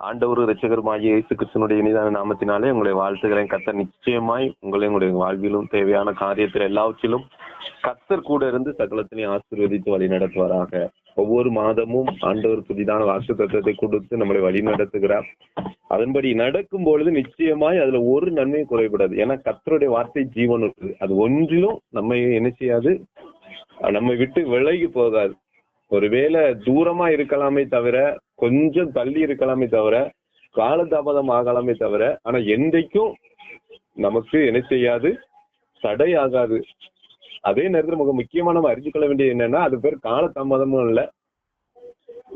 ஆண்டவர் ரட்சகருமாகிய இயேசு கிறிஸ்தனுடைய இனிதான நாமத்தினாலே உங்களுடைய வாழ்த்துக்களை கத்தர் நிச்சயமாய் உங்களை உங்களுடைய வாழ்விலும் தேவையான காரியத்தில் எல்லாவற்றிலும் கத்தர் கூட இருந்து சகலத்தினையும் ஆசீர்வதித்து வழி நடத்துவாராக. ஒவ்வொரு மாதமும் ஆண்டவர் புதிதான வாக்கு தத்துவத்தை கொடுத்து நம்மளை வழி நடத்துகிறார். அதன்படி நடக்கும் பொழுது நிச்சயமாய் அதுல ஒரு நன்மையும் குறைபடாது. ஏன்னா கத்தருடைய வார்த்தை ஜீவன் இருக்குது அது ஒன்றிலும் நம்ம என்ன செய்யாது? நம்மை விட்டு விலகி போகாது. ஒருவேளை தூரமா இருக்கலாமே தவிர கொஞ்சம் தள்ளி இருக்கலாமே தவிர காலதாமதம் ஆகலாமே தவிர ஆனா என்றைக்கும் நமக்கு என்ன செய்யாது? தடை ஆகாது. அதே நேரத்தில் மிக முக்கியமா நம்ம அறிஞ்சு கொள்ள வேண்டியது என்னன்னா அது பேர் காலதாமதமும் இல்ல.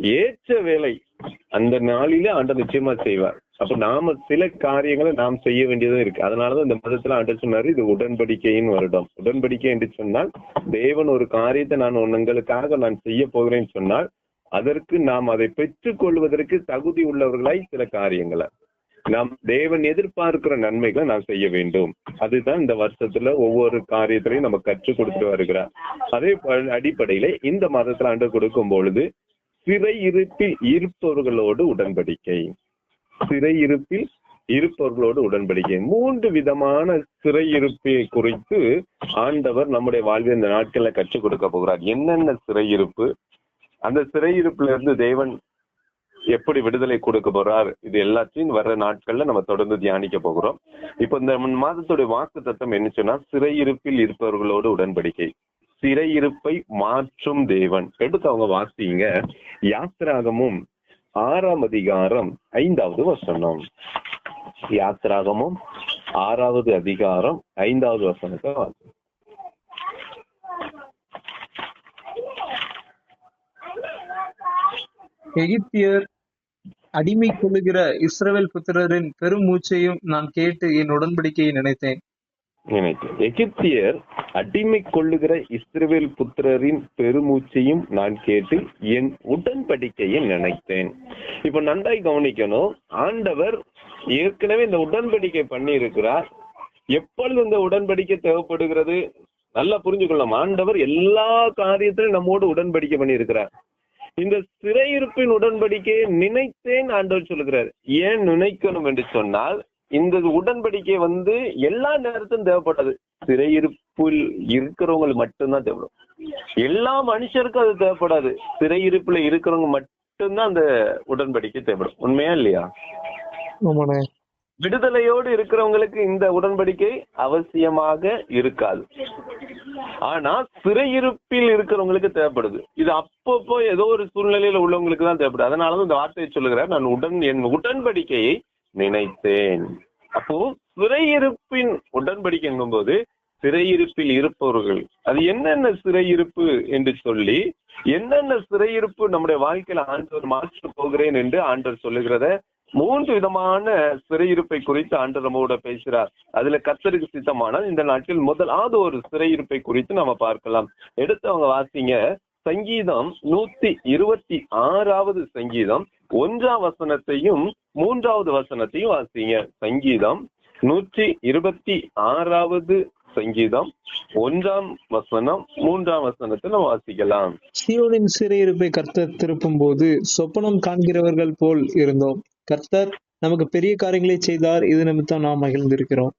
ஏற்ற வேலை அந்த நாளிலே ஆண்ட நிச்சயமா செய்வார். அப்ப நாம சில காரியங்களை நாம் செய்ய வேண்டியதும் இருக்கு. அதனாலதான் இந்த மதத்துல ஆண்டு சொன்னாரு இது உடன்படிக்கையின் வருடம். உடன்படிக்கை என்று சொன்னால் தேவன் ஒரு காரியத்தை நான் உங்களுக்காக நான் செய்ய போகிறேன்னு சொன்னால் அதற்கு நாம் அதை பெற்றுக் கொள்வதற்கு தகுதி உள்ளவர்களாய் சில காரியங்களை. நாம் தேவன் எதிர்பார்க்கிற நன்மைகளை நாம் செய்ய வேண்டும். அதுதான் இந்த வருஷத்துல ஒவ்வொரு காரியத்திலையும் நம்ம கற்றுக் கொடுத்து வருகிறார். அதே அடிப்படையில இந்த மதத்துல ஆண்டு கொடுக்கும் பொழுது சிறை இருப்பில் இருப்பவர்களோடு உடன்படிக்கை. சிறையிருப்பில் இருப்பவர்களோடு உடன்படிக்கை. மூன்று விதமான சிறையிருப்பை குறித்து ஆண்டவர் நம்முடைய வாழ்வில் இந்த நாட்கள்ல கற்றுக் கொடுக்க போகிறார். என்னென்ன சிறையிருப்பு? அந்த சிறையிருப்புல இருந்து தேவன் எப்படி விடுதலை கொடுக்க போறார்? இது எல்லாத்தையும் வர்ற நாட்கள்ல நம்ம தொடர்ந்து தியானிக்க போகிறோம். இப்ப இந்த மாதத்துடைய வாக்கு தத்துவம் என்ன சொன்னா சிறையிருப்பில் இருப்பவர்களோடு உடன்படிக்கை. சிறையிருப்பை மாற்றும் தேவன். எடுத்து அவங்க வாசிங்க. யாத்திராகமும் ஆறாம் அதிகாரம் ஐந்தாவது வசனம். யாத்திராகமும் ஆறாவது அதிகாரம் ஐந்தாவது வசனத்தை வாசி எகிப்தியர் அடிமை கொள்ளுகிற இஸ்ரவேல் புத்திரரின் பெருமூச்சையும் நான் கேட்டு என் உடன்படிக்கையை நினைத்தேன். நினைத்தேன் எகிப்தியர் அடிமை கொள்ளுகிற இஸ்ரவேல் புத்திரரின் பெருமூச்சையும் நான் கேட்டு என் உடன்படிக்கையை நினைத்தேன். இப்ப நன்றாய் கவனிக்கணும். ஆண்டவர் ஏற்கனவே இந்த உடன்படிக்கை பண்ணி இருக்கிறார் எப்பொழுது இந்த உடன்படிக்கை தேவைப்படுகிறது? நல்லா புரிஞ்சுக்கொள்ளும் ஆண்டவர் எல்லா காரியத்திலும் நம்மோடு உடன்படிக்கை பண்ணி இருக்கிறார் இந்த சிறையிருப்பின் உடன்படிக்கையை நினைத்தேன் ஆண்டவர் சொல்லுகிறார். ஏன் நினைக்கணும் என்று சொன்னால் இந்த உடன்படிக்கை வந்து எல்லா நேரத்திலும் தேவைப்பட்டது. சிறையிருப்பில் இருக்கிறவங்களுக்கு மட்டும்தான் தேவைப்படும். எல்லா மனுஷருக்கும் அது தேவைப்படாது. சிறையிருப்புல இருக்கிறவங்க மட்டும்தான் அந்த உடன்படிக்கை தேவைப்படும். உண்மையா இல்லையா? விடுதலையோடு இருக்கிறவங்களுக்கு இந்த உடன்படிக்கை அவசியமாக இருக்காது. ஆனா சிறையிருப்பில் இருக்கிறவங்களுக்கு தேவைப்படுது. இது அப்பப்போ ஏதோ ஒரு சூழ்நிலையில உள்ளவங்களுக்கு தான் தேவைப்படுது. அதனாலதான் இந்த வார்த்தையை சொல்லுகிறார் நான் உடன் என் உடன்படிக்கையை நினைத்தேன். அப்போ சிறையிருப்பின் உடன்படிக்கை என்கும்போது சிறையிருப்பில் இருப்பவர்கள் அது என்னென்ன சிறையிருப்பு என்று சொல்லி என்னென்ன சிறையிருப்பு நம்முடைய வாழ்க்கையில ஆண்டவர் மாற்ற போகிறேன் என்று ஆண்டவர் சொல்லுகிறத மூன்று விதமான சிறையிருப்பை குறித்து ஆண்டவர் நம்மோட பேசுறார். அதுல கத்தருக்கு சித்தமானால் இந்த நாட்டில் முதலாவது ஒரு சிறையிருப்பை குறித்து நம்ம பார்க்கலாம். எடுத்து அவங்க வாசிங்க. சங்கீதம் நூத்தி இருபத்தி ஆறாவது சங்கீதம். ஒன்றாம் வசனத்தையும் மூன்றாவது வசனத்தையும் வாசிங்க. சங்கீதம் நூற்றி இருபத்தி ஆறாவது சங்கீதம். ஒன்றாம் வசனம் மூன்றாம் வசனத்தை நம்ம வாசிக்கலாம். சியோனின் சிறையிருப்பை கர்த்தர் திருப்பும் போது சொப்பனம் காண்கிறவர்கள் போல் இருந்தோம். கர்த்தர் நமக்கு பெரிய காரியங்களை செய்தார். இது நிமித்தம் நாம் மகிழ்ந்திருக்கிறோம்.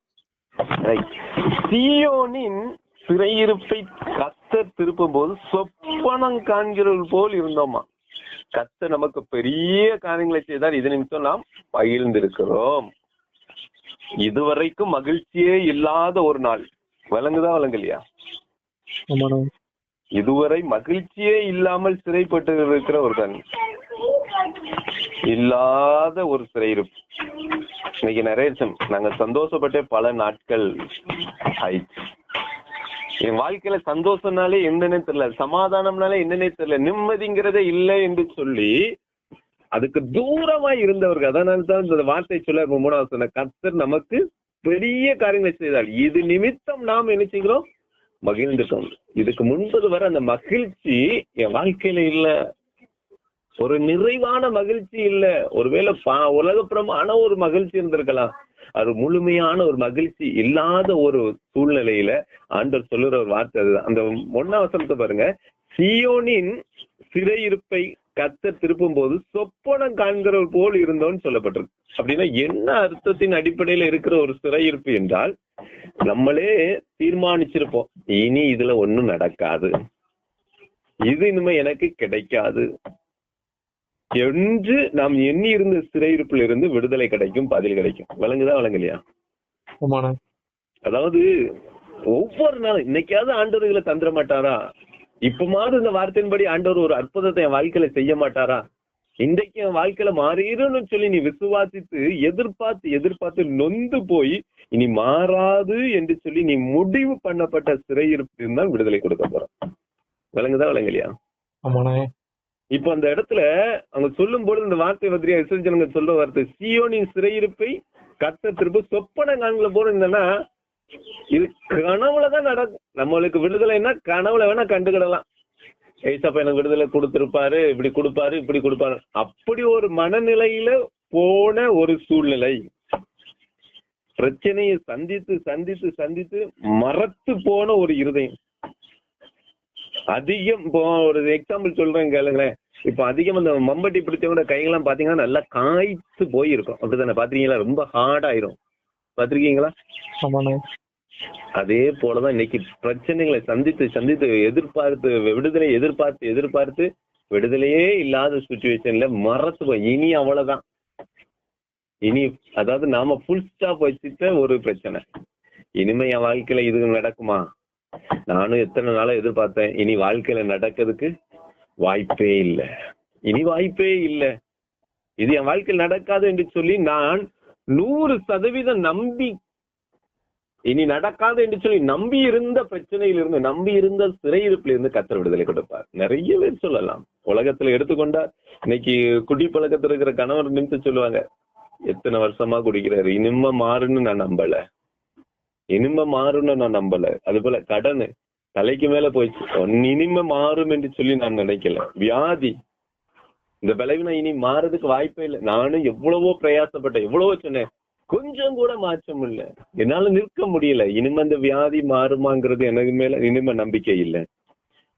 சீயோனின் சிறையிருப்பை கத்தர் திருப்பும் போது சொப்பனம் காண்கிறவர்கள் போல் இருந்தோமா? கத்தர் நமக்கு பெரிய காரியங்களை செய்தார். இது நிமித்தம் நாம் மகிழ்ந்திருக்கிறோம் இதுவரைக்கும் மகிழ்ச்சியே இல்லாத ஒரு நாள். விளங்குதா விளங்கலையா? இதுவரை மகிழ்ச்சியே இல்லாமல் சிறைப்பட்டு இருக்கிற ஒரு கண். இல்லாத ஒரு சிறையிருப்பு. இன்னைக்கு நிறைய நாங்க சந்தோஷப்பட்டே பல நாட்கள் ஆயிடுச்சு. என் வாழ்க்கையில சந்தோஷம்னாலே என்னன்னே தெரியல சமாதானம்னாலே என்னன்னே தெரியல நிம்மதிங்கிறதே இல்லை என்று சொல்லி அதுக்கு தூரமா இருந்தவர்கள் அதனால தான் இந்த வார்த்தை சொல்ல மூணாவது சொன்ன கத்தர் நமக்கு பெரிய காரியங்களை செய்தால் இது நிமித்தம் நாம் என்ன செய்கிறோம்? மகிழ்ந்துட்டோம் இதுக்கு முன்பது வர அந்த மகிழ்ச்சி என் வாழ்க்கையில இல்ல. ஒரு நிறைவான மகிழ்ச்சி இல்ல. ஒருவேளை உலக பிரமான ஒரு மகிழ்ச்சி இருந்திருக்கலாம். அது முழுமையான ஒரு மகிழ்ச்சி இல்லாத ஒரு சூழ்நிலையில ஆண்டவர் சொல்லுற ஒரு வார்த்தை அதுதான் அந்த ஒன்னாவசனத்தை பாருங்க. சியோனின் சிறையிருப்பை கத்த திருப்பும் போது சொப்பனம் காண்கிறவர் போல் இருந்தோன்னு சொல்லப்பட்டிருக்கு. அப்படின்னா என்ன அர்த்தத்தின் அடிப்படையில இருக்கிற ஒரு சிறையிருப்பு என்றால் நம்மளே தீர்மானிச்சிருப்போம். இனி இதுல ஒண்ணும் நடக்காது. இது இனிமே எனக்கு கிடைக்காது. என்று நாம் எண்ணி இருந்த சிறையிருப்பில் இருந்து விடுதலை கிடைக்கும் பதில் கிடைக்கும். விளங்குதா விளங்கலையா? அதாவது ஒவ்வொரு நாளும் இன்னைக்காவது ஆண்டவர் இதுல தந்துட மாட்டாரா? இப்பமாவது இந்த வார்த்தையின்படி ஆண்டவர் ஒரு அற்புதத்தை என் வாழ்க்கையில செய்ய மாட்டாரா? இன்றைக்கு என் வாழ்க்கையில மாறிடும்னு சொல்லி நீ விசுவாசித்து எதிர்பார்த்து எதிர்பார்த்து நொந்து போய் இனி மாறாது என்று சொல்லி நீ முடிவு பண்ணப்பட்ட சிறையிருப்பு தான் விடுதலை கொடுக்க போறோம் விளங்குதா விளங்கலையா? ஆமாண்ணே. இப்ப அந்த இடத்துல அவங்க சொல்லும் பொழுது இந்த வார்த்தை பத்திரிகை விசர்ஜனங்க சொல்ற வார்த்தை சியோனின் சிறையிருப்பை கத்த திருப்பு சொப்பன காண்களை போறதுன்னா இது கனவுலதான் நடக்கும். நம்மளுக்கு விடுதலைன்னா கனவுல வேணா கண்டுக்கிடலாம். ஏசப்பா எனக்கு விடுதலை கொடுத்திருப்பாரு இப்படி கொடுப்பாரு இப்படி கொடுப்பாரு. அப்படி ஒரு மனநிலையில போன ஒரு சூழ்நிலை. பிரச்சனையை சந்தித்து சந்தித்து சந்தித்து மறத்து போன ஒரு இருதயம். அதிகம் இப்போ ஒரு எக்ஸாம்பிள் சொல்றேன் கேளுங்களேன். இப்ப அதிகம் அந்த மம்பட்டி பிடிச்சவங்க கைகள்லாம் பாத்தீங்கன்னா நல்லா காய்த்து போயிருக்கும். அப்படித்தானே? பாத்திருக்கீங்களா? ரொம்ப ஹார்ட் ஆயிரும். பாத்திருக்கீங்களா? அதே போலதான் இன்னைக்கு பிரச்சனைகளை சந்தித்து சந்தித்து எதிர்பார்த்து விடுதலை எதிர்பார்த்து எதிர்பார்த்து விடுதலையே இல்லாத சுச்சுவேஷன்ல மறத்து இனி அவ்வளவுதான். இனி அதாவது நாம ஃபுல் ஸ்டாப் வச்சுட்ட ஒரு பிரச்சனை. இனிமே என் வாழ்க்கையில இது நடக்குமா? நானும் எத்தனை நாளா எதிர்பார்த்தேன் இனி வாழ்க்கையில நடக்கிறதுக்கு வாய்ப்பே இல்லை. இனி வாய்ப்பே இல்லை. இது என் வாழ்க்கையில் நடக்காது என்று சொல்லி நான் நூறு சதவீதம் நம்பி இனி நடக்காது என்று சொல்லி நம்பி இருந்த பிரச்சனையிலிருந்து நம்பி இருந்த சிறையிருப்பில் இருந்து கத்தர் விடுதலை கொடுப்பார். நிறைய பேர் சொல்லலாம். உலகத்துல எடுத்துக்கொண்டா இன்னைக்கு குடி பழக்கத்துல இருக்கிற கணவர் நிமிஷம் சொல்லுவாங்க எத்தனை வருஷமா குடிக்கிறாரு? இனிமே மாறுன்னு நான் நம்பல. இனிமே மாறும்னு நான் நம்பல. அது போல கடன். தலைக்கு மேல போயிடுச்சு. இனிமே மாறும் என்று சொல்லி நான் நினைக்கல. வியாதி. இந்த விளைவினா இனி மாறதுக்கு வாய்ப்பே இல்லை. நானும் எவ்வளவோ பிரயாசப்பட்டேன். எவ்வளவோ சொன்னேன். கொஞ்சம் கூட மாற்றம் இல்லை. என்னால நிற்க முடியல. இனிமே அந்த வியாதி மாறுமாங்கிறது எனக்கு மேல இனிமே நம்பிக்கை இல்லை.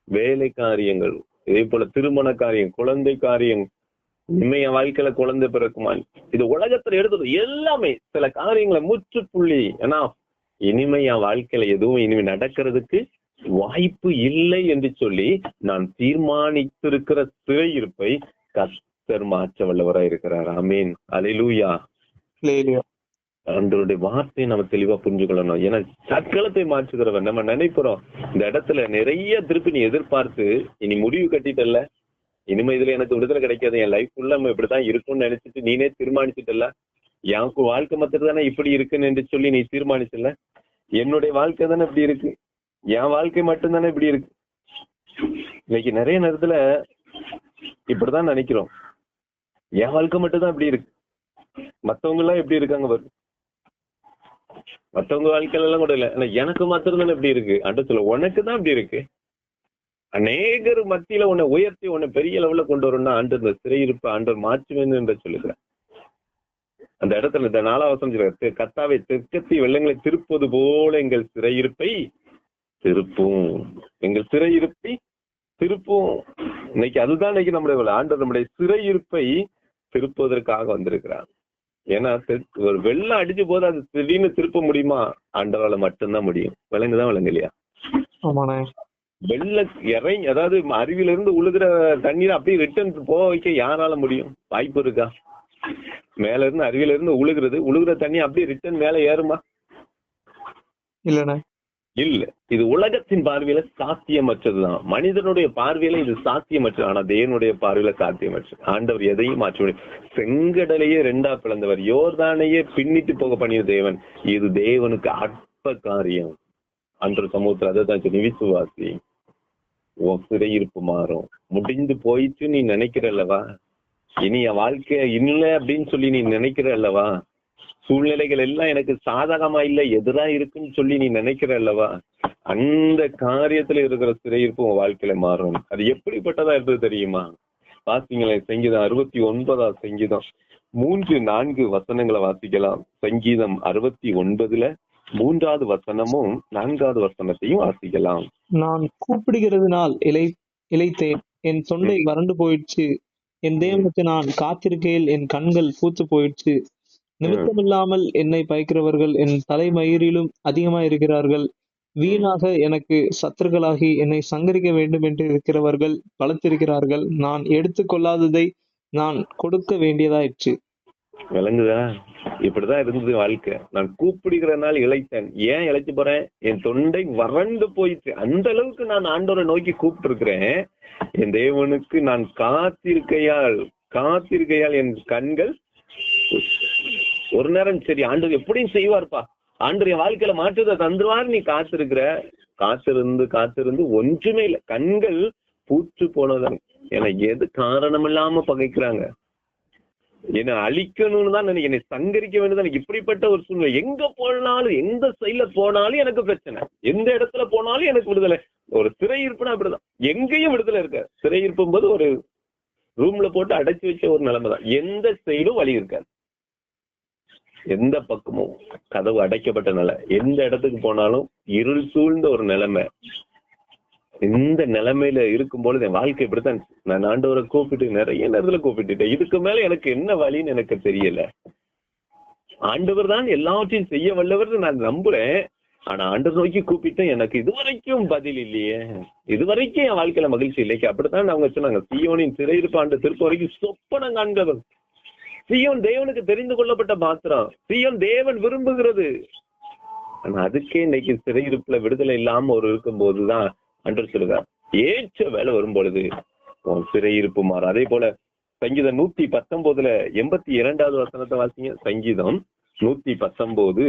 வேலை காரியங்கள் இதே போல திருமண காரியம் குழந்தை காரியம் இனிமே என் வாழ்க்கையில குழந்தை பிறக்குமா இது உலகத்துல எடுத்தது எல்லாமே. சில காரியங்களை முற்றுப்புள்ளி. ஏன்னா இனிமே என் வாழ்க்கையில எதுவும் இனிமே நடக்கிறதுக்கு வாய்ப்பு இல்லை என்று சொல்லி நான் தீர்மானித்திருக்கிற சிறையிருப்பை கர்த்தர் மாற்ற வல்லவராய் இருக்கிறார். அலையிலூயா இல்லையா ஆண்டவருடைய வார்த்தையை நம்ம தெளிவா புரிஞ்சுக்கொள்ளணும் ஏன்னா சக்கலத்தை மாற்றுகிறவன் நம்ம நினைக்கிறோம். இந்த இடத்துல நிறைய திருப்பி நீ எதிர்பார்த்து இனி முடிவு கட்டிட்டல்ல? இனிமே இதுல எனக்கு விடுதலை கிடைக்காது. என் லைஃப் ஃபுல்லா நம்ம இப்படிதான் இருக்கும்னு நினைச்சிட்டு நீனே தீர்மானிச்சிட்டல்ல? எனக்கு வாழ்க்கை மத்திரம் தானே இப்படி இருக்குன்னு என்று சொல்லி நீ தீர்மானிச்சல என்னுடைய வாழ்க்கை தானே இப்படி இருக்கு? என் வாழ்க்கை மட்டும் தானே இப்படி இருக்கு? இன்னைக்கு நிறைய நேரத்துல இப்படிதான் நினைக்கிறோம். என் வாழ்க்கை மட்டும் தான் இப்படி இருக்கு. மத்தவங்க எல்லாம் எப்படி இருக்காங்க பாரு? மத்தவங்க வாழ்க்கையில எல்லாம் கூட இல்ல. ஆனா எனக்கு மாத்திரம் தானே இப்படி இருக்கு. அன்று சொல்ல உனக்கு தான் இப்படி இருக்கு. அநேகர் மத்தியில உன்னை உயர்த்தி உன்னை பெரிய லெவல்ல கொண்டு வரும்னா ஆண்டு இந்த சிறையிருப்பு ஆண்டவர் மாற்றுவேன் என்று சொல்லுகிறேன் அந்த இடத்துல இந்த நாலாவசம் கத்தாவை தெற்கத்தி வெள்ளங்களை திருப்பது போல எங்கள் சிறையிருப்பை திருப்பும். எங்கள் சிறையிருப்பை திருப்பும். இன்னைக்கு அதுதான் இன்னைக்கு நம்முடைய ஆண்டவர் நம்முடைய சிறையிருப்பை திருப்புவதற்காக வந்திருக்கிறார். ஏன்னா ஒரு வெள்ளம் அடிச்சு போது அது திடீர்னு திருப்ப முடியுமா? ஆண்டவரால மட்டும்தான் முடியும். விலங்குதான் விலங்கு இல்லையா? வெள்ள இறங்கி அதாவது அருவியில இருந்து உழுகிற தண்ணீர் அப்படியே ரிட்டர்ன் போக வைக்க யாரால முடியும்? வாய்ப்பு இருக்கா? மேல இருந்து அருவியில இருந்து உழுகிறது. உழுகிற தண்ணி அப்படியே ரிட்டர்ன் மேல ஏறுமா? இல்லண்ணே. இல்ல. இது உலகத்தின் பார்வையில சாத்தியமற்றதுதான். மனிதனுடைய பார்வையில இது சாத்தியமற்றது ஆனா தேவனுடைய பார்வையில சாத்தியமற்றது ஆண்டவர் எதையும் மாற்ற முடியும் செங்கடலையே ரெண்டா பிளந்தவர். யோர்தானையே பின்னிட்டு போக பண்ணிய தேவன். இது தேவனுக்கு அற்ப காரியம். அன்று சமூகத்துல அதை தான் சொல்லி விசுவாசி உன் சிறையிருப்பு மாறும். முடிந்து போயிட்டு நீ நினைக்கிற அல்லவா இனி என் வாழ்க்கை இல்லை அப்படின்னு சொல்லி நீ நினைக்கிற அல்லவா? சூழ்நிலைகள் எல்லாம் எனக்கு சாதகமா இல்ல எதிரா இருக்குன்னு சொல்லி நீ நினைக்கிற அல்லவா? அந்த காரியத்துல இருக்கிற சிறையிருப்பு உன் வாழ்க்கையில மாறும் அது எப்படிப்பட்டதா இருந்தது தெரியுமா? வாசிங்களேன் சங்கீதம் அறுபத்தி ஒன்பதாம் சங்கீதம். மூன்று நான்கு வசனங்களை வாசிக்கலாம். சங்கீதம் அறுபத்தி ஒன்பதுல மூன்றாவது வசனமும் நான்காவது வசனத்தையும் வாசிக்கலாம். நான் கூப்பிடுகிறதுனால் இலை இளைத்தேன். என் தொண்டை வறண்டு போயிடுச்சு. என் தேவனுக்கு நான் காத்திருக்கையில் என் கண்கள் பூத்து போயிடுச்சு நிமித்தமில்லாமல் என்னை பயக்கிறவர்கள் என் தலைமயிரிலும் அதிகமா இருக்கிறார்கள். வீணாக எனக்கு சத்துருக்களாகி என்னை சங்கரிக்க வேண்டும் என்று இருக்கிறவர்கள் பலத்திருக்கிறார்கள். நான் எடுத்துக்கொள்ளாததை நான் கொடுக்க வேண்டியதாயிற்று. விளங்குதா? இப்படிதான் இருந்தது வாழ்க்கை. நான் கூப்பிடுகிற நாள் இழைத்தேன். ஏன் இழைச்சு போறேன்? என் தொண்டை வறண்டு போயிடுச்சு அந்த அளவுக்கு நான் ஆண்டவரை நோக்கி கூப்பிட்டு இருக்கிறேன் என் தேவனுக்கு நான் காத்திருக்கையால் காத்திருக்கையால் என் கண்கள் ஒரு நேரம் சரி ஆண்டவர் எப்படியும் செய்வார்ப்பா. ஆண்டு என் வாழ்க்கையில மாற்றத்தை தந்துருவார் நீ காத்திருக்கிற. காத்திருந்து காத்திருந்து ஒன்றுமே இல்லை. கண்கள் பூச்சு போனதான் என எது காரணம் இல்லாம பகைக்கிறாங்க? என்ன அழிக்கணும்னு தான் என்னை சங்கரிக்க வேண்டியது எனக்கு இப்படிப்பட்ட ஒரு சூழ்நிலை. எங்க போனாலும் எந்த சைட்ல போனாலும் எனக்கு பிரச்சனை. எந்த இடத்துல போனாலும் எனக்கு விடுதலை. ஒரு சிறையிருப்புனா அப்படிதான். எங்கேயும் விடுதலை இருக்க சிறையிருப்பும் போது ஒரு ரூம்ல போட்டு அடைச்சு வச்ச ஒரு நிலைமை தான். எந்த சைடும் வழி இருக்காது. எந்த பக்கமும் கதவு அடைக்கப்பட்ட நிலை. எந்த இடத்துக்கு போனாலும் இருள் சூழ்ந்த ஒரு நிலைமை. இந்த நிலைமையில இருக்கும்பொழுது என் வாழ்க்கை இப்படித்தான் நான் ஆண்டவரை கூப்பிட்டு நிறைய நேரத்துல கூப்பிட்டுட்டேன். இதுக்கு மேல எனக்கு என்ன வழின்னு எனக்கு தெரியல. ஆண்டவர் தான் எல்லாவற்றையும் செய்ய வல்லவர் நான் நம்புறேன். ஆனா ஆண்டவர் நோக்கி கூப்பிட்டேன். எனக்கு இதுவரைக்கும் பதில் இல்லையே. இதுவரைக்கும் என் வாழ்க்கையில மகிழ்ச்சி இல்லைக்கு அப்படித்தான் அவங்க சொன்னாங்க. சியோனின் சிறையிருப்பு ஆண்டு திருப்ப வரைக்கும் சொப்பனம் காண்கிறவர் சியோன் தேவனுக்கு தெரிந்து கொள்ளப்பட்ட பாத்திரம். சியோன் தேவன் விரும்புகிறது. ஆனா அதுக்கே இன்னைக்கு சிறையிருப்புல விடுதலை இல்லாம ஒரு இருக்கும் போதுதான் அன்று சொல்லுகிறார் ஏற்ற வேலை வரும் பொழுது சிறையிருப்பு மாறும். அதே போல சங்கீதம் நூத்தி பத்தொன்பதுல எண்பத்தி இரண்டாவது வசனத்தை வாசிங்க. சங்கீதம் நூத்தி பத்தொன்பது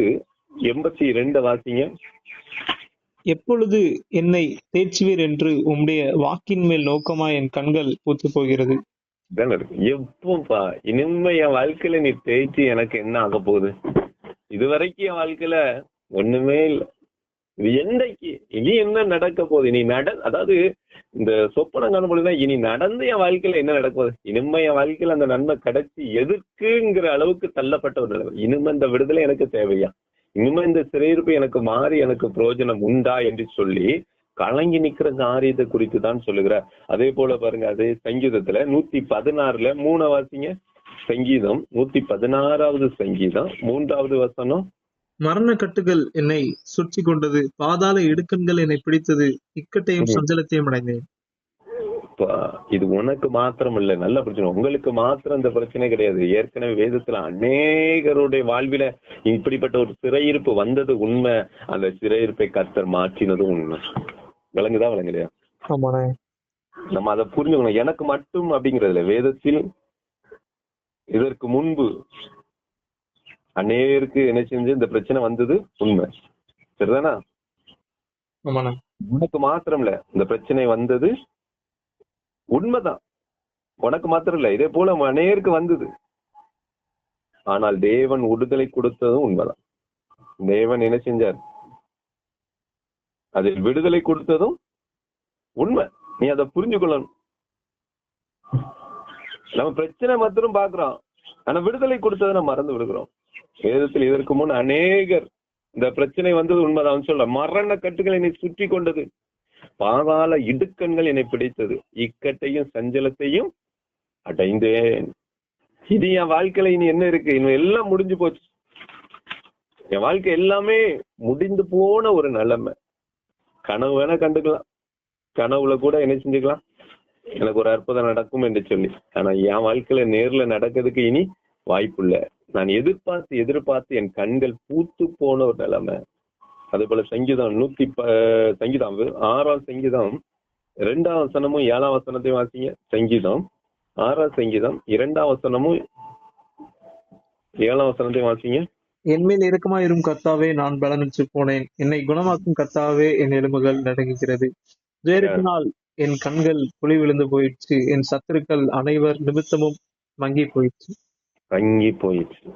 எண்பத்தி இரண்டு வாசிங்க. எப்பொழுது என்னை தேய்ச்சுவீர் என்று உம்முடைய வாக்கின் மேல் நோக்கமா என் கண்கள் பூத்து போகிறது எப்போப்பா இனிமே என் வாழ்க்கையில நீ தேய்ச்சி எனக்கு என்ன ஆக போகுது? இதுவரைக்கும் என் வாழ்க்கையில ஒண்ணுமே இல்ல. இது என்னைக்கு இனி என்ன நடக்க போகுது? இனி நட அதாவது இந்த சொப்பனம் காணப்படுதுன்னா இனி நடந்து என் வாழ்க்கையில என்ன நடக்க போகுது? இனிமே என் வாழ்க்கையில அந்த நன்மை கிடைச்சி எதுக்குங்கிற அளவுக்கு தள்ளப்பட்ட ஒரு நிலைமை. இனிமே இந்த விடுதலை எனக்கு தேவையா? இனிமே இந்த சிறையிருப்பு எனக்கு மாறி எனக்கு பிரயோஜனம் உண்டா என்று சொல்லி கலங்கி நிக்கிற காரியத்தை குறித்து தான் சொல்லுகிறார். அதே போல பாருங்க அதே சங்கீதத்துல நூத்தி பதினாறுல மூணு வாசிங்க. சங்கீதம் நூத்தி பதினாறாவது சங்கீதம் மூன்றாவது வசனம் மரண கட்டுகள் என்னை சுற்றி கொண்டது பாதாள இடுக்கண்கள் என்னை பிடித்தது இக்கட்டையும். சஞ்சலத்தையும் அடைந்தேன். இது உனக்கு மாத்திரம் இல்ல நல்ல பிரச்சனை. உங்களுக்கு மாத்திரம் இந்த பிரச்சனை கிடையாது. ஏற்கனவே வேதத்துல அநேகருடைய வாழ்வில இப்படிப்பட்ட ஒரு சிறையிருப்பு வந்தது உண்மை. அந்த சிறையிருப்பை கர்த்தர் மாற்றினதும் உண்மை. விளங்குதா விளங்குலையா? நம்ம அதை புரிஞ்சுக்கணும். எனக்கு மட்டும் அப்படிங்கறதுல வேதத்தில் இதற்கு முன்பு அநேகருக்கு என்ன செஞ்சு இந்த பிரச்சனை வந்தது உண்மை. சரிதானா? உனக்கு மாத்திரம் இல்ல இந்த பிரச்சனை வந்தது உண்மைதான். உனக்கு மாத்திரம் இல்ல இதே போல அநேருக்கு வந்தது. ஆனால் தேவன் விடுதலை கொடுத்ததும் உண்மைதான். தேவன் என்ன செஞ்சார்? அதில் விடுதலை கொடுத்ததும் உண்மை. நீ அதை புரிஞ்சு கொள்ளணும். நம்ம பிரச்சனை மாத்திரம் பாக்குறோம் ஆனா விடுதலை கொடுத்ததை நம்ம மறந்து விடுகிறோம். வேதத்தில் இதற்கு முன் அநேகர் இந்த பிரச்சனை வந்தது உண்மைதான். சொல்ல மரண கட்டுகள் என்னை சுற்றி கொண்டது. பாதாள இடுக்கண்கள் என்னை பிடித்தது. இக்கட்டையும் சஞ்சலத்தையும் அடைந்தேன். இது என் வாழ்க்கையில இனி என்ன இருக்கு? இன்னும் எல்லாம் முடிஞ்சு போச்சு. என் வாழ்க்கை எல்லாமே முடிந்து போன ஒரு நிலைமை. கனவு வேணா கண்டுக்கலாம். கனவுல கூட என்ன செஞ்சுக்கலாம்? எனக்கு ஒரு அற்புதம் நடக்கும் என்று சொல்லி. ஆனா என் வாழ்க்கையில நேர்ல நடக்கிறதுக்கு இனி வாய்ப்புள்ள. நான் எதிர்பார்த்து எதிர்பார்த்து என் கண்கள் பூத்து போன ஒரு நிலைமை. அதே போல சங்கீதம் நூத்தி ப- சங்கீதம் ஆறாம் சங்கீதம் இரண்டாம் வசனமும் ஏழாம் வசனத்தையும் வாசிங்க. சங்கீதம் ஆறாம் சங்கீதம் இரண்டாம் வசனமும் ஏழாம் வசனத்தையும் வாசிங்க. என்மேல் இறக்கமாயிரும் கர்த்தாவே நான் பலனிச்சு போனேன். என்னை குணமாக்கும் கர்த்தாவே என் எலும்புகள் நடுங்குகிறது. வேறுனால் என் கண்கள் புலி விழுந்து போயிடுச்சு. என் சத்துருக்கள் அனைவர் நிமித்தமும் மங்கி போயிடுச்சு. தங்கி போயிடுச்சு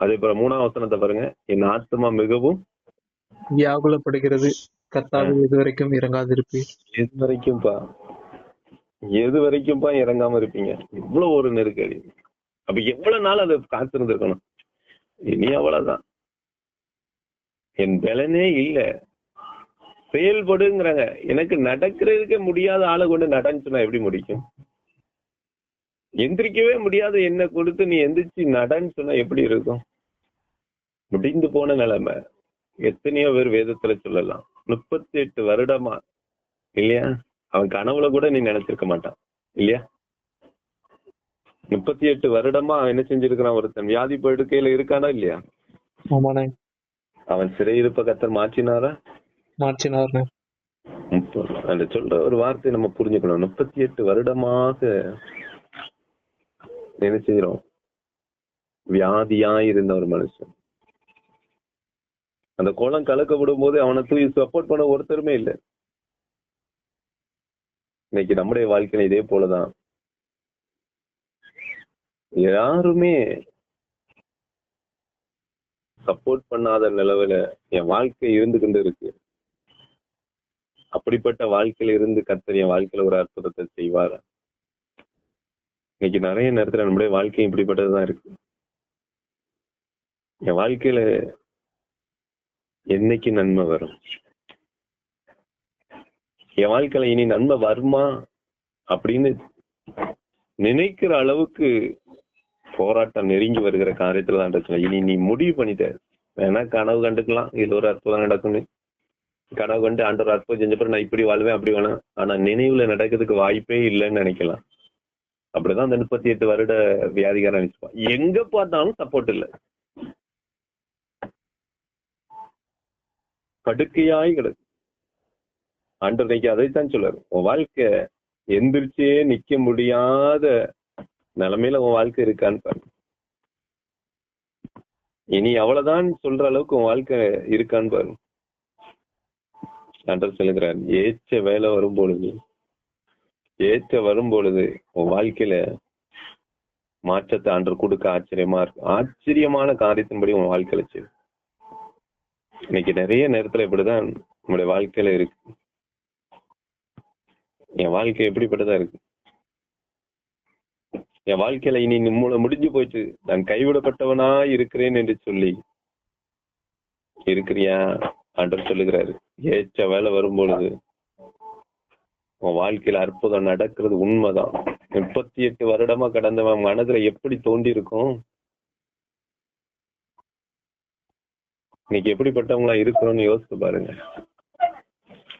அதே போல மூணாம் வசனத்தை பாருங்க. என் ஆத்மா மிகவும் வியாகுலப்படுகிறது. கர்த்தாவே இதுவரைக்கும் இறங்காதிருப்பீர். எது வரைக்கும்பா எது வரைக்கும்பா இறங்காம இருப்பீங்க இவ்வளவு ஒரு நெருக்கடி. அப்ப எவ்வளவு நாள் அதை காத்திருந்திருக்கணும்? இனி அவ்வளவுதான் என் பலனே இல்ல. செயல்படுங்கிறாங்க. எனக்கு நடக்கிறதுக்கே முடியாத ஆளை கொண்டு நடன்னு சொன்னா எப்படி முடிக்கும்? எந்திரிக்கவே முடியாத. என்ன கொடுத்து நீ எந்திரிச்சு நடன்னு சொன்னா எப்படி இருக்கும்? முடிந்து போன நிலைமை. எத்தனையோ பேர் வேதத்துல சொல்லலாம். முப்பத்தி எட்டு வருடமா இல்லையா? அவன் கனவுல கூட நீ நினைச்சிருக்க மாட்டான் இல்லையா? முப்பத்தி எட்டு வருடமா அவன் என்ன செஞ்சிருக்கிறான் ஒருத்தன்? வியாதி படுக்கையில இருக்கானா இல்லையா? அவன் சிறையிருப்ப கத்தர் மாற்றினாரா? முப்பது. அந்த சொல்ற ஒரு வார்த்தை நம்ம புரிஞ்சுக்கணும். முப்பத்தி எட்டு வருடமாக என்ன செய்யறோம் வியாதியா இருந்த ஒரு மனுஷன். அந்த குளம் கலக்கப்படும் போது அவனை தூக்கி சப்போர்ட் பண்ண ஒருத்தருமே இல்லை. இன்னைக்கு நம்முடைய வாழ்க்கையில இதே போலதான். யாருமே சப்போர்ட் பண்ணாத நிலவுல என் வாழ்க்கை இருந்து கொண்டு இருக்கு. அப்படிப்பட்ட வாழ்க்கையில இருந்து கத்தர் என் வாழ்க்கையில ஒரு அற்புதத்தை செய்வார். இன்னைக்கு நிறைய நேரத்துல நம்முடைய வாழ்க்கை இப்படிப்பட்டதுதான் இருக்கு. என் வாழ்க்கையில என்னைக்கு நன்மை வரும்? என் வாழ்க்கையில இனி நன்மை வருமா? அப்படின்னு நினைக்கிற அளவுக்கு போராட்டம் நெருங்கி வருகிற காரியத்துல தான் இருக்கு இனி நீ முடிவு பண்ணிட்ட. வேணா கனவு கண்டுக்கலாம். இதுல ஒரு அற்புதம் நடக்கும்னு. கனவு கண்டு ஆண்டவர் அற்புதம் செஞ்சப்பறம் நான் இப்படி வாழ்வேன் அப்படி வேணாம். ஆனா நினைவுல நடக்கிறதுக்கு வாய்ப்பே இல்லைன்னு நினைக்கலாம். அப்படிதான் அந்த முப்பத்தி எட்டு வருட வியாதிகாரன் நினைச்சுப்பான் எங்க பார்த்தாலும் சப்போர்ட் இல்லை. படுக்கையாய் கிடக்கு. ஆண்டர் இன்னைக்கு அதைத்தான் சொல்லுவார் உன் வாழ்க்கை எந்திரிச்சே நிக்க முடியாத நிலைமையில உன் வாழ்க்கை இருக்கான்னு பாரு. இனி அவ்வளவுதான் சொல்ற அளவுக்கு உன் வாழ்க்கை இருக்கான்னு பாரு. ஆண்டவர் சொல்லுகிறார் ஏச்ச வேலை வரும் பொழுது ஏற்ற வரும் பொழுது உன் வாழ்க்கையில மாற்றத்தை அன்று கொடுக்க ஆச்சரியமா இருக்கு. ஆச்சரியமான காரியத்தின்படி உன் வாழ்க்கையில செய்யும் இன்னைக்கு நிறைய நேரத்துல இப்படிதான் நம்முடைய வாழ்க்கையில இருக்கு. என் வாழ்க்கை எப்படிப்பட்டதா இருக்கு? என் வாழ்க்கையில இனி மூளை முடிஞ்சு போச்சு நான் கைவிடப்பட்டவனா இருக்கிறேன் என்று சொல்லி இருக்கிறியா? அன்று சொல்லுகிறாரு. ஏற்ற வேலை வரும்பொழுது உன் வாழ்க்கையில அற்புதம் நடக்கிறது உண்மைதான். முப்பத்தி எட்டு வருடமா கடந்தவன் மனதுல எப்படி தோண்டி இருக்கும் இன்னைக்கு எப்படிப்பட்டவங்களா இருக்கிறோம்னு யோசித்து பாருங்க.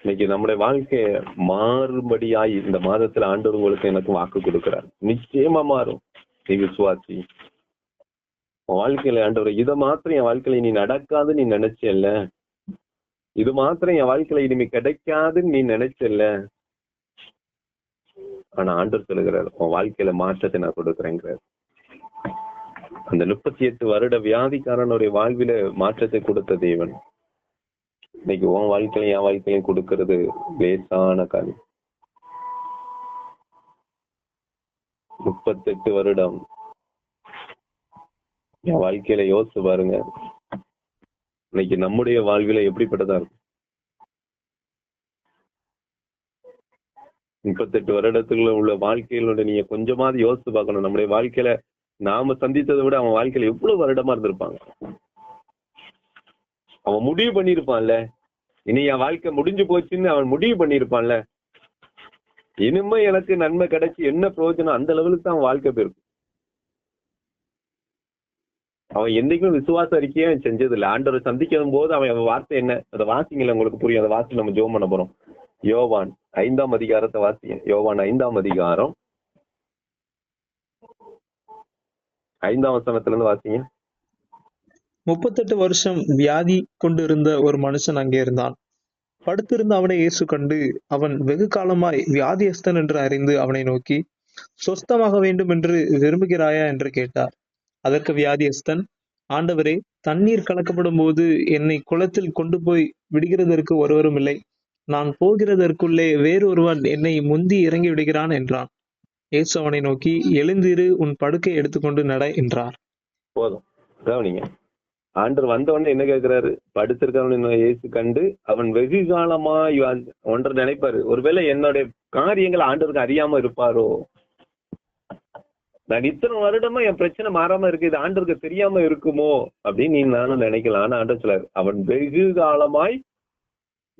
இன்னைக்கு நம்முடைய வாழ்க்கைய மாறுபடியாய் இந்த மாதத்துல ஆண்டவர் உங்களுக்கு எனக்கு வாக்கு கொடுக்கிறார். நிச்சயமா மாறும். நீ விசுவாசி. உன் வாழ்க்கையில ஆண்டவர் இதை மாத்திரம் என் வாழ்க்கையில நீ நடக்காது நீ நினைச்சல்ல? இது மாத்திரம் என் வாழ்க்கையில இனிமே கிடைக்காதுன்னு நீ நினைச்சல்ல? ஆனா ஆண்டவர் சொல்லுகிறார் உன் வாழ்க்கையில மாற்றத்தை நான் கொடுக்குறேங்கிறார் அந்த முப்பத்தி எட்டு வருட வியாதிக்காரனுடைய வாழ்வில மாற்றத்தை கொடுத்த தேவன். இன்னைக்கு உன் வாழ்க்கையில என் வாழ்க்கையிலையும் கொடுக்கறது லேசான காரியம் முப்பத்தெட்டு வருடம் என் வாழ்க்கையில யோசிச்சு பாருங்க. இன்னைக்கு நம்முடைய வாழ்வில எப்படிப்பட்டதா இருக்கும்? முப்பத்தெட்டு வருடத்துக்குள்ள உள்ள வாழ்க்கையில நீங்க கொஞ்சமாவது யோசிச்சு பார்க்கணும். நம்முடைய வாழ்க்கையில நாம சந்தித்ததை விட அவன் வாழ்க்கையில எவ்வளவு வருடமா இருந்திருப்பாங்க? அவன் முடிவு பண்ணிருப்பான்ல இனி என் வாழ்க்கை முடிஞ்சு போச்சுன்னு அவன் முடிவு பண்ணிருப்பான்ல இனிமே எனக்கு நன்மை கிடைச்சு என்ன பிரயோஜனம்? அந்த லெவலுக்கு தான் அவன் வாழ்க்கை போயிருக்கும் அவன் என்னைக்கும் விசுவாச அறிக்கையே செஞ்சது இல்லை ஆண்டவரை சந்திக்கும் போது அவன் அவன் வார்த்தை என்ன? அதை வாசிங்கள உங்களுக்கு புரியும். அதை வாசி நம்ம ஜோம் பண்ண போறோம். யோவான் ஐந்தாம் அதிகாரத்தை வாசிங்க. யோவான் ஐந்தாம் அதிகாரம். ஐந்தாம் வசனத்துல இருந்து வாசிங்க. முப்பத்தெட்டு வருஷம் வியாதி கொண்டிருந்த ஒரு மனுஷன் அங்கே இருந்தான். படுத்திருந்த அவனை இயேசு கண்டு அவன் வெகு காலமாய் வியாதியஸ்தன் என்று அறிந்து அவனை நோக்கி சொஸ்தமாக வேண்டும் என்று விரும்புகிறாயா? என்று கேட்டார். அதற்கு வியாதியஸ்தன் ஆண்டவரே தண்ணீர் கலக்கப்படும் போது என்னை குளத்தில் கொண்டு போய் விடுகிறதற்கு ஒருவரும் இல்லை. நான் போகிறதற்குள்ளே வேறொருவன் என்னை முந்தி இறங்கி விடுகிறான் என்றான். இயேசு அவனை நோக்கி எழுந்திரு உன் படுக்கை எடுத்துக்கொண்டு நட என்றார். போதும். கவனிங்க. ஆண்டர் வந்தவொடனே என்ன கேட்கிறாரு? படுத்திருக்கவன் இயேசு கண்டு அவன் வெகு காலமா ஒன்றை நினைப்பாரு. ஒருவேளை என்னுடைய காரியங்கள் ஆண்டவருக்கு அறியாம இருப்பாரோ? நான் இத்தனை வருடமா என் பிரச்சனை மாறாம இருக்கு இது ஆண்டருக்கு தெரியாம இருக்குமோ? அப்படின்னு நீ நானும் நினைக்கலாம் ஆனா ஆண்டர் சொல்லாரு அவன் வெகு காலமாய்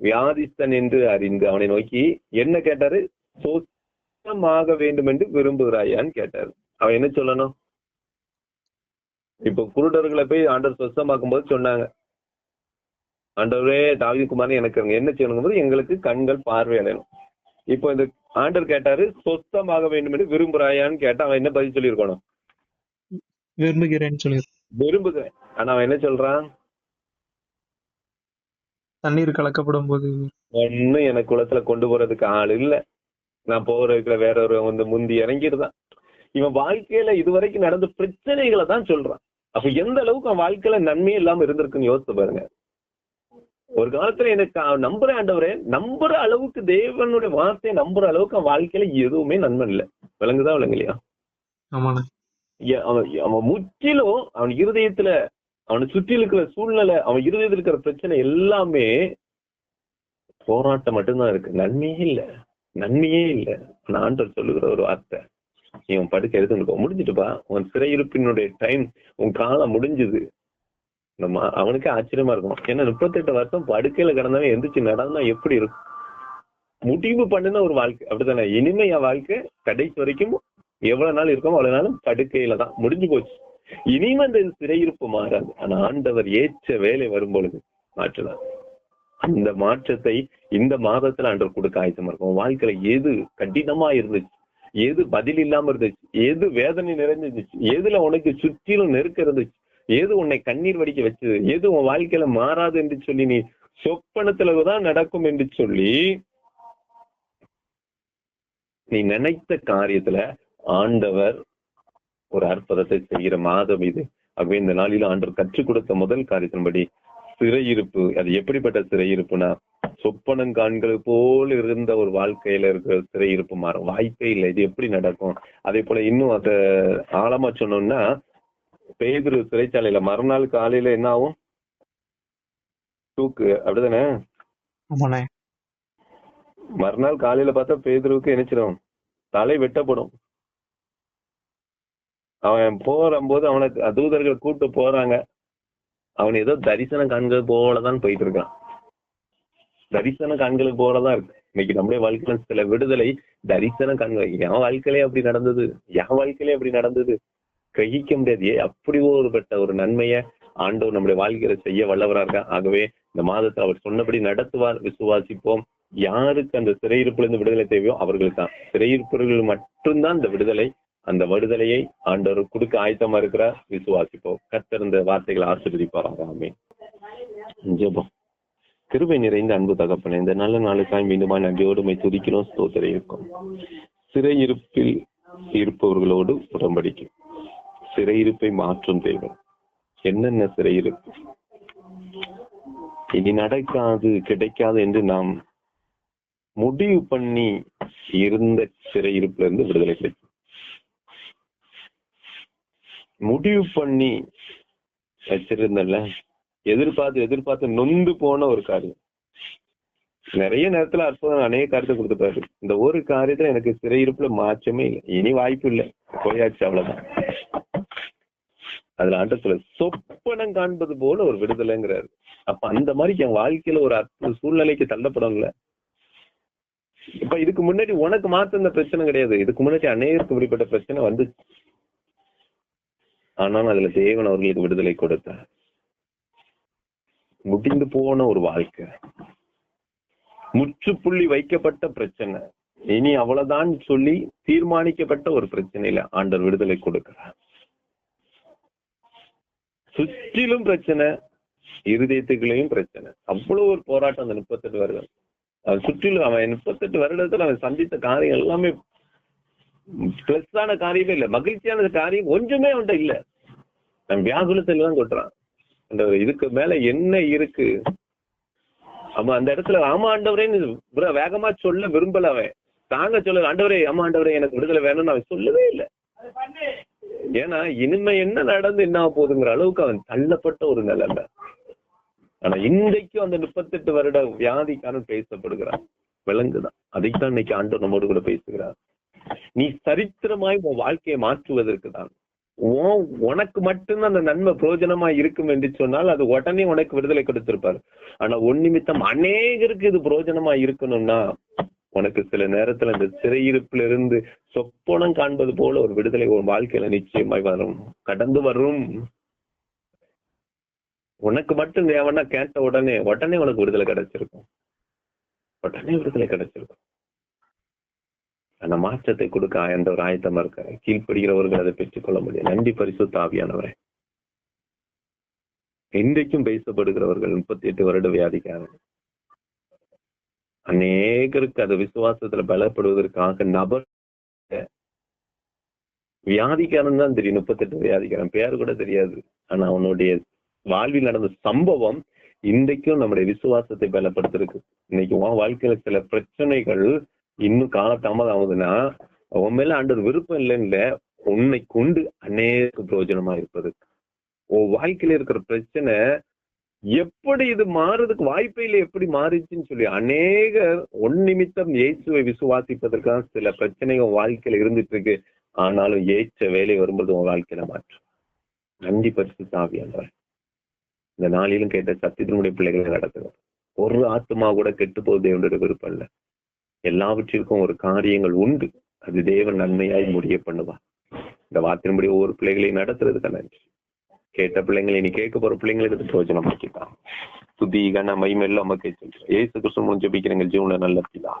வியாதிஸ்தன் என்று அறிந்து அவனை நோக்கி என்ன கேட்டாரு? சொத்தமாக வேண்டும் என்று விரும்புகிறாயான்னு கேட்டாரு. அவன் என்ன சொல்லணும்? இப்போ குருடர்களை போய் ஆண்டவர் சொஸ்தமாக்கும் போது சொன்னாங்க. ஆண்டவரே தாவீது குமாரன் எனக்கு என்ன செய்யணும் போது எங்களுக்கு கண்கள் பார்வை அடையணும். இப்போ இந்த ஆண்டவர் கேட்டாரு சொஸ்தமாக வேண்டும் என்று விரும்புறாயான்னு கேட்டா அவன் என்ன பதில் சொல்லியிருக்கணும்? விரும்புகிறேன்னு சொல்லி விரும்புகிறேன். ஆனா அவன் என்ன சொல்றான்? தண்ணீர் கலக்கப்படும் போது ஒண்ணும் எனக்கு குளத்துல கொண்டு போறதுக்கு ஆள் இல்ல. நான் போறதுக்குள்ள வேற ஒரு வந்து முந்தி இறங்கிடுதான். இவன் வாழ்க்கையில இதுவரைக்கும் நடந்த பிரச்சனைகளை தான் சொல்றான். அப்ப எந்த அளவுக்கு அவன் வாழ்க்கையில நன்மையே இல்லாம இருந்திருக்குன்னு யோசித்து பாருங்க. ஒரு காலத்துல எனக்கு நம்புற ஆண்டவரே நம்புற அளவுக்கு தேவனுடைய வார்த்தையை நம்புற அளவுக்கு அவன் வாழ்க்கையில எதுவுமே நன்மை இல்லை. விளங்குதா விளங்கலையா? அவன் அவன் முற்றிலும் அவன் இருதயத்துல அவனை சுற்றி இருக்கிற சூழ்நிலை அவன் இருதயத்துல இருக்கிற பிரச்சனை எல்லாமே போராட்டம் மட்டும்தான் இருக்கு. நன்மையே இல்ல. நன்மையே இல்ல. நான் ஆண்டவர் சொல்லுகிற ஒரு வார்த்தை. நீ உன் படுக்க எடுத்துட்டு போ. முடிஞ்சிட்டுப்பா. உன் சிறையிருப்பினுடைய டைம் உன் காலம் முடிஞ்சுது. நம்ம அவனுக்கே ஆச்சரியமா இருக்கும். ஏன்னா முப்பத்தெட்டு வருஷம் படுக்கையில கிடந்தவன் எந்திரிச்சு நடந்தா எப்படி இருக்கும்? முடிவு பண்ணின ஒரு வாழ்க்கை. அப்படித்தானே? இனிமே என் வாழ்க்கை கடைசி வரைக்கும் எவ்வளவு நாள் இருக்கோமோ அவ்வளவு நாளும் படுக்கையில தான் முடிஞ்சு போச்சு. இனிமே அந்த சிறையிருப்பு மாறாது ஆனா ஆண்டவர் ஏற்ற வேலை வரும் பொழுது மாற்றலாம் அந்த மாற்றத்தை இந்த மாதத்துல ஆண்டவர் கொடுக்க ஆயத்தமா இருக்கும். வாழ்க்கையில எது கடினமா இருந்துச்சு? எது பதில் இல்லாம இருந்துச்சு? எது வேதனை நிறைஞ்சிருந்துச்சு? எதுல உனக்கு சுற்றிலும் நெருக்க இருந்துச்சு? எது உன்னை கண்ணீர் வடிக்க வச்சது? எது உன் வாழ்க்கையில மாறாது என்று சொல்லி நீ சொப்பனத்துலதான் நடக்கும் என்று சொல்லி நீ நினைத்த காரியத்துல ஆண்டவர் ஒரு அற்புதத்தை செய்கிற மாதம் இது. ஆகவே இந்த நாளில் ஆண்டவர் கற்றுக் கொடுத்த முதல் காரியத்தின்படி சிறையிருப்பு அது எப்படிப்பட்ட சிறையிருப்புனா சொப்பனங்காண்கள் போல் இருந்த ஒரு வாழ்க்கையில இருக்கிற சிறையிருப்பு மாறும். வாய்ப்பே இல்லை. இது எப்படி நடக்கும்? அதே போல இன்னும் அத ஆழமா சொன்னோம்னா பேதுரு சிறைச்சாலையில மறுநாள் காலையில என்ன ஆகும்? தூக்கு. அப்படிதானே? மறுநாள் காலையில பார்த்தா பேதுருவுக்கு என்னச்சிடும் தலை வெட்டப்படும். அவன் போறம்போது அவனை தூதர்கள் கூட்டு போறாங்க. அவன் ஏதோ தரிசன கண்கள் போலதான் போயிட்டு இருக்கான் தரிசன கண்களுக்கு போலதான் இருக்கு. இன்னைக்கு நம்முடைய வாழ்க்கையில சில விடுதலை தரிசன கண்கள். என் வாழ்க்கையிலே அப்படி நடந்தது. என் வாழ்க்கையிலே அப்படி நடந்தது. கிரகிக்க முடியாது. அப்படி ஒருபட்ட ஒரு நன்மையை ஆண்டவர் நம்முடைய வாழ்க்கையில செய்ய வல்லவரா இருக்கா ஆகவே இந்த மாதத்தை அவர் சொன்னபடி நடத்துவார். விசுவாசிப்போம். யாருக்கு அந்த சிறையிருப்புல இருந்து விடுதலை தேவையோ அவர்களுக்கு தான். சிறையிருப்பவர்கள் மட்டும்தான் இந்த விடுதலை அந்த விடுதலையை ஆண்டவர் கொடுக்க ஆயத்தமா இருக்கிறார். விசுவாசிப்போம். கத்திருந்த வார்த்தைகளை ஆசீர்வதிப்பாராக. ஆமென். ஜெபம். கிருபை நிறைந்த அன்பு தகப்பனே இந்த நல்ல நாளுக்காய் மீண்டுமா நன்றியோடுமை துதிக்கிறோம் ஸ்தோத்திர இருக்கும். சிறையிருப்பில் இருப்பவர்களோடு உடன்படிக்கை. சிறையிருப்பை மாற்றும் தேவன். என்னென்ன சிறையிருப்பு இனி நடக்காது கிடைக்காது என்று நாம் முடிவு பண்ணி இருந்த சிறையிருப்புல இருந்து விடுதலை கிடைக்கும். முடிவு பண்ணி வச்சிருந்தல எதிர்பார்த்து எதிர்பார்த்து நொந்து போன ஒரு காரியம். நிறைய நேரத்துல அற்புதம் அநேக காரியத்தை கொடுத்துட்டாரு. இந்த ஒரு காரியத்துல எனக்கு சிறையிருப்புல மாற்றமே இல்லை. இனி வாய்ப்பு இல்லை. போயாச்சு அவ்வளவுதான். அதுல ஆண்டத்துல சொப்பனம் காண்பது போல ஒரு விடுதலைங்கிறாரு. அப்ப அந்த மாதிரி என் வாழ்க்கையில ஒரு அற்புத சூழ்நிலைக்கு தள்ளப்படும்ல. இப்ப இதுக்கு முன்னாடி உனக்கு மாத்த இந்த பிரச்சனை கிடையாது. இதுக்கு முன்னாடி அநேகருக்கு இப்படிப்பட்ட பிரச்சனை வந்துச்சு. ஆனால் அதுல தேவன் அவர்களுக்கு விடுதலை கொடுத்தார். முடிந்து போன ஒரு வாழ்க்கை. முற்றுப்புள்ளி வைக்கப்பட்ட பிரச்சனை. இனி அவ்வளவுதான் சொல்லி தீர்மானிக்கப்பட்ட ஒரு பிரச்சனையில ஆண்டவர் விடுதலை கொடுக்கிறார். சுற்றிலும் பிரச்சனை இருதயத்துக்குள்ளேயும் பிரச்சனை. அவ்வளவு ஒரு போராட்டம் அந்த முப்பத்தெட்டு வருடம். அவன் சுற்றிலும் அவன் முப்பத்தெட்டு வருடத்துல அவன் சந்தித்த காரியம் எல்லாமே பிளஸ் ஆன காரியமே இல்ல. மகிழ்ச்சியான காரியம் கொஞ்சமே அவன்கிட்ட இல்ல. அவன் வியாகுலத்துல தான் கொட்டுறான் அந்த இதுக்கு மேல என்ன இருக்கு? ஆமா அந்த இடத்துல ஆமா ஆண்டவரேன்னு வேகமா சொல்ல விரும்பல அவன். தாங்க சொல்ல ஆண்டவரே ஆமா ஆண்டவரே எனக்கு விடுதலை வேணும்னு அவன் சொல்லவே இல்லை. ஏன்னா இனிமே என்ன நடந்து என்ன போகுதுங்கிற அளவுக்கு அவன் தள்ளப்பட்ட ஒரு நிலைமை. ஆனா இன்றைக்கும் அந்த முப்பத்தெட்டு வருட வியாதிக்காரன் பேசப்படுகிறான். விலங்குதான். அதைத்தான் இன்னைக்கு ஆண்டவர் நம்மோடு கூட பேசுகிறார். நீ சரித்திரமாய் உன் வாழ்க்கையை மாற்றுவதற்கு தான். உனக்கு மட்டும்தான் அந்த நன்மை பிரயோஜனமா இருக்கும் என்று சொன்னால் அது உடனே உனக்கு விடுதலை கொடுத்திருப்பார். ஆனா உன் நிமித்தம் அநேகருக்கு இது பிரயோஜனமா இருக்கணும்னா உனக்கு சில நேரத்துல இந்த சிறையிருப்புல இருந்து சொப்பனம் காண்பது போல ஒரு விடுதலை ஒரு வாழ்க்கையில நிச்சயமாய் வரும் கடந்து வரும். உனக்கு மட்டும் தேவைன்னா கேட்ட உடனே உடனே உனக்கு விடுதலை கிடைச்சிருக்கும். உடனே விடுதலை கிடைச்சிருக்கும். அந்த மாற்றத்தை கொடுக்க எந்த ஒரு ஆயத்தமா இருக்க கீழ்ப்படுகிறவர்கள் அதை பெற்றுக்கொள்ள முடியும் நன்றி பரிசு தாவியானவரே இன்றைக்கும் பேசப்படுகிறவர்கள் முப்பத்தி எட்டு வருட வியாதிக்காரன் அநேகருக்கு அது விசுவாசத்துல பலப்படுவதற்காக நபர் வியாதிக்காரன் தான் தெரியும். முப்பத்தெட்டு வியாதிக்காரன். பேர் கூட தெரியாது. ஆனா அவனுடைய வாழ்வில் நடந்த சம்பவம் இன்றைக்கும் நம்முடைய விசுவாசத்தை பலப்படுத்திருக்கு இன்னைக்கு உன் வாழ்க்கையில சில பிரச்சனைகள் இன்னும் காலத்தாமதம் ஆகுதுன்னா உன் மேல ஆண்டவர் விருப்பம் இல்லைன்னு உன்னை கொண்டு அநேக பிரயோஜனமா இருப்பது. உன் வாழ்க்கையில இருக்கிற பிரச்சனை எப்படி இது மாறுறதுக்கு வாய்ப்பே இல்லை எப்படி மாறிச்சுன்னு சொல்லி அநேக ஒன் நிமித்தம் இயேசுவை விசுவாசிப்பதற்கான சில பிரச்சனைகள் உன் வாழ்க்கையில இருந்துட்டு இருக்கு ஆனாலும் ஏச்ச வேலை வரும்போது உன் வாழ்க்கையில மாற்றும். நன்றி பரிசு சாவியானவர். இந்த நாளிலும் கேட்ட சத்தியத்தினுடைய பிள்ளைகளை நடத்துகிறோம் ஒரு ஆத்மா கூட கெட்டு போகுது என்னுடைய விருப்பம் இல்லை. எல்லாவற்றிற்கும் ஒரு காரியங்கள் உண்டு. அது தேவன் நன்மையாய் முடிய பண்ணுவார். இந்த வார்த்தையின்படி ஒவ்வொரு பிள்ளைகளையும் நடத்துறதுக்கு நன்றி கேட்ட பிள்ளைங்களை நீ கேட்க போற பிள்ளைங்களுக்கு பிரயோஜனம் ஆக்கிட்டான் துதி கன மைமெல்லாம் மக்கள் சொல்றேன் ஏசு கிருஷ்ணன் ஜபிக்கிறங்க ஜீவன நல்ல பிள்ளை